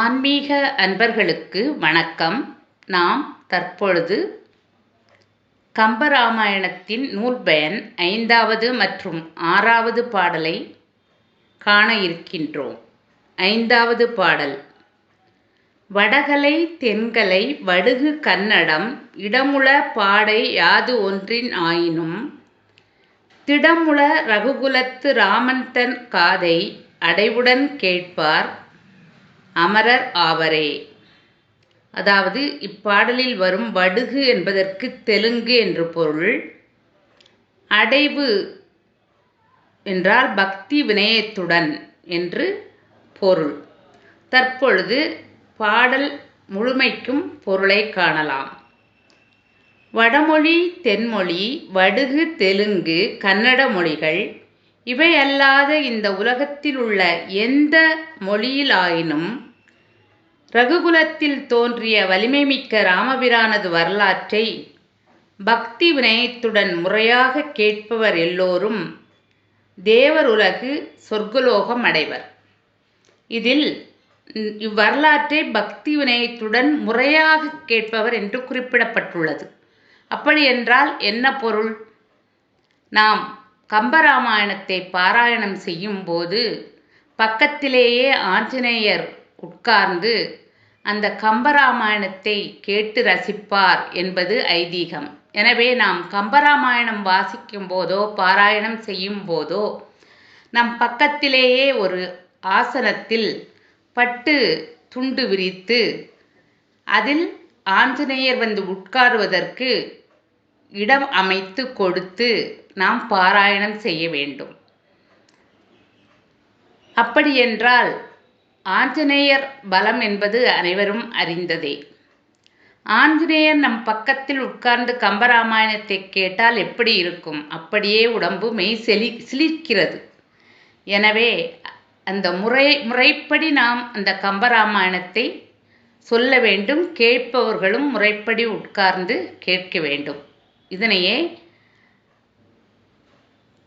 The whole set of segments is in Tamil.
ஆன்மீக அன்பர்களுக்கு வணக்கம். நாம் தற்பொழுது கம்பராமாயணத்தின் நூல்பயன் ஐந்தாவது மற்றும் ஆறாவது பாடலை காண இருக்கின்றோம். ஐந்தாவது பாடல். வடகலை தென்கலை வடுகு கன்னடம் இடமுள பாடை யாது ஒன்றின் ஆயினும் திடமுள ரகுகுலத்து ராமன்தன் காதை அடைவுடன் கேட்பார் அமரர் ஆவரே. அதாவது இப்பாடலில் வரும் வடுகு என்பதற்கு தெலுங்கு என்று பொருள். அடைவு என்றால் பக்தி வினயத்துடன் என்று பொருள். தற்பொழுது பாடல் முழுமைக்கும் பொருளை காணலாம். வடமொழி தென்மொழி வடுகு தெலுங்கு கன்னட மொழிகள் இவை அல்லாத இந்த உலகத்தில் உள்ள எந்த மொழியிலாயினும் ரகுகுலத்தில் தோன்றிய வலிமைமிக்க ராமபிரானது வரலாற்றை பக்தி வினயத்துடன் முறையாக கேட்பவர் எல்லோரும் தேவர் உலகு சொர்க்கலோகம் அடைவர். இதில் இவ்வரலாற்றை பக்தி வினயத்துடன் முறையாக கேட்பவர் என்று குறிப்பிடப்பட்டுள்ளது. அப்படி என்றால் என்ன பொருள்? நாம் கம்பராமாயணத்தை பாராயணம் செய்யும் போது பக்கத்திலேயே ஆஞ்சநேயர் உட்கார்ந்து அந்த கம்பராமாயணத்தை கேட்டு ரசிப்பார் என்பது ஐதீகம். எனவே நாம் கம்பராமாயணம் வாசிக்கும் போதோ பாராயணம் செய்யும் போதோ நம் பக்கத்திலேயே ஒரு ஆசனத்தில் பட்டு துண்டு விரித்து அதில் ஆஞ்சநேயர் வந்து உட்காருவதற்கு இடம் அமைத்து கொடுத்து நாம் பாராயணம் செய்ய வேண்டும். அப்படியென்றால் ஆஞ்சநேயர் பலம் என்பது அனைவரும் அறிந்ததே. ஆஞ்சநேயர் நம் பக்கத்தில் உட்கார்ந்து கம்பராமாயணத்தை கேட்டால் எப்படி இருக்கும்? அப்படியே உடம்பு மெய் செலி சிலிர்க்கிறது. எனவே அந்த முறை முறைப்படி நாம் அந்த கம்பராமாயணத்தை சொல்ல வேண்டும் கேட்பவர்களும் முறைப்படி உட்கார்ந்து கேட்க வேண்டும். இதனையே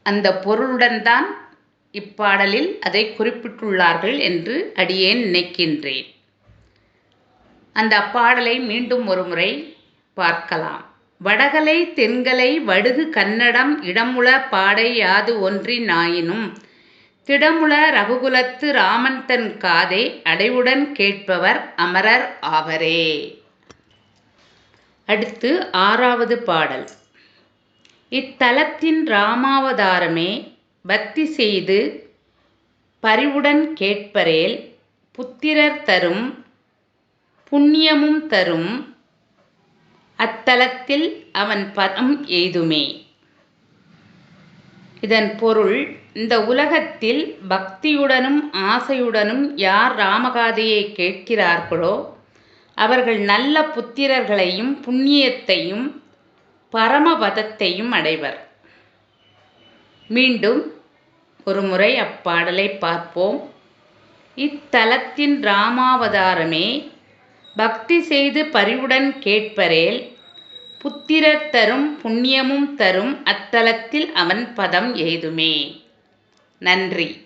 அந்த பொருளுடன் தான் இப்பாடலில் அதை குறிப்பிட்டுள்ளார்கள் என்று அடியேன் நினைக்கின்றேன். அந்த அப்பாடலை மீண்டும் ஒருமுறை பார்க்கலாம். வடகலை தென்கலை வடுகு கன்னடம் இடமுள பாடை யாது ஒன்றின் ஆயினும் திடமுள ரகுகுலத்து ராமன் தன் காதை அடைவுடன் கேட்பவர் அமரர் ஆவரே. அடுத்து ஆறாவது பாடல். இத்தலத்தின் ராமாவதாரமே பக்தி செய்து பரிவுடன் கேட்பரேல் புத்திரர் தரும் புண்ணியமும் தரும் அத்தலத்தில் அவன் பதம் எய்துமே. இதன் பொருள் இந்த உலகத்தில் பக்தியுடனும் ஆசையுடனும் யார் ராமகாதையை கேட்கிறார்களோ அவர்கள் நல்ல புத்திரர்களையும் புண்ணியத்தையும் பரமபதத்தையும் அடைவர். மீண்டும் ஒரு முறை அப்பாடலை பார்ப்போம். இத்தலத்தின் ராமாவதாரமே பக்தி செய்து பரிவுடன் கேட்பரேல் புத்திரர் தரும் புண்ணியமும் தரும் அத்தலத்தில் அவன் பதம் எய்துமே. நன்றி.